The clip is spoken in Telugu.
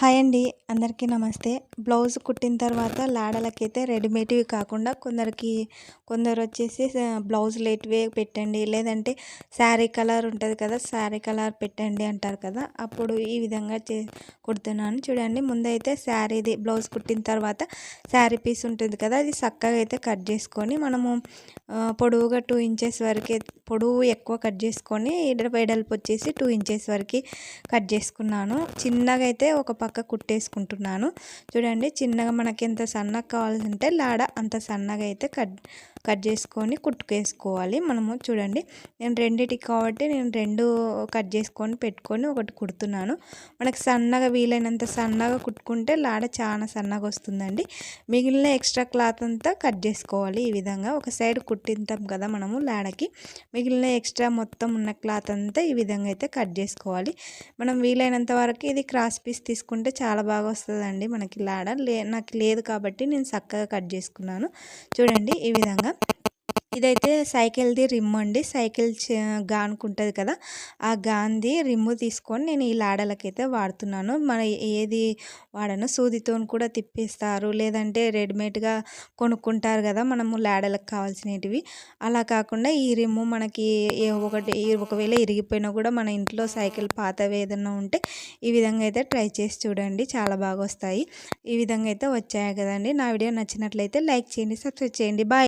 హాయ్ అండి అందరికీ నమస్తే. బ్లౌజ్ కుట్టిన తర్వాత లాడలకైతే రెడీమేడ్వి కాకుండా కొందరికి కొందరు వచ్చేసి బ్లౌజ్ లేట్వే పెట్టండి. లేదంటే శారీ కలర్ ఉంటుంది కదా శారీ కలర్ పెట్టండి అంటారు కదా అప్పుడు ఈ విధంగా చే కుడుతున్నాను. చూడండి ముందైతే శారీది బ్లౌజ్ కుట్టిన తర్వాత శారీ పీస్ ఉంటుంది కదా అది చక్కగా అయితే కట్ చేసుకొని మనము పొడవుగా టూ ఇంచెస్ వరకు పొడవు ఎక్కువ కట్ చేసుకొని వెడల్పు వచ్చేసి టూ ఇంచెస్ వరకు కట్ చేసుకున్నాను. చిన్నగా అయితే ఒక పక్క కుట్టేసుకుంటున్నాను. చూడండి చిన్నగా మనకి ఎంత సన్నగా కావాలంటే లాడ అంత సన్నగా అయితే కట్ కట్ చేసుకొని కుట్టుకేసుకోవాలి మనము. చూడండి నేను రెండిటికి కాబట్టి నేను రెండు కట్ చేసుకొని పెట్టుకొని ఒకటి కుడుతున్నాను. మనకు సన్నగా వీలైనంత సన్నగా కుట్టుకుంటే లాడ చాలా సన్నగా వస్తుందండి. మిగిలిన ఎక్స్ట్రా క్లాత్ అంతా కట్ చేసుకోవాలి ఈ విధంగా. ఒక సైడ్ కుట్టింటాం కదా మనము లాడకి. మిగిలిన ఎక్స్ట్రా మొత్తం ఉన్న క్లాత్ అంతా ఈ విధంగా అయితే కట్ చేసుకోవాలి. మనం వీలైనంత వరకు ఇది క్రాస్ పీస్ తీసుకుంటే చాలా బాగా వస్తుందండి మనకి లాడ. లే నాకు లేదు కాబట్టి నేను చక్కగా కట్ చేసుకున్నాను. చూడండి ఈ విధంగా. ఇదైతే సైకిల్ది రిమ్ అండి. సైకిల్ గానుకు ఉంటుంది కదా ఆ గాంది రిమ్ము తీసుకొని నేను ఈ లాడలకైతే వాడుతున్నాను. మన ఏది వాడను? సూదితో కూడా తిప్పిస్తారు. లేదంటే రెడీమేడ్గా కొనుక్కుంటారు కదా మనము లాడలకు కావాల్సినవి. అలా కాకుండా ఈ రిమ్ము మనకి ఒకటి ఒకవేళ ఇరిగిపోయినా కూడా మన ఇంట్లో సైకిల్ పాతవి ఏదన్నా ఉంటే ఈ విధంగా అయితే ట్రై చేసి చూడండి. చాలా బాగా వస్తాయి. ఈ విధంగా అయితే వచ్చాయి కదండి. నా వీడియో నచ్చినట్లయితే లైక్ చేయండి సబ్స్క్రైబ్ చేయండి. బాయ్.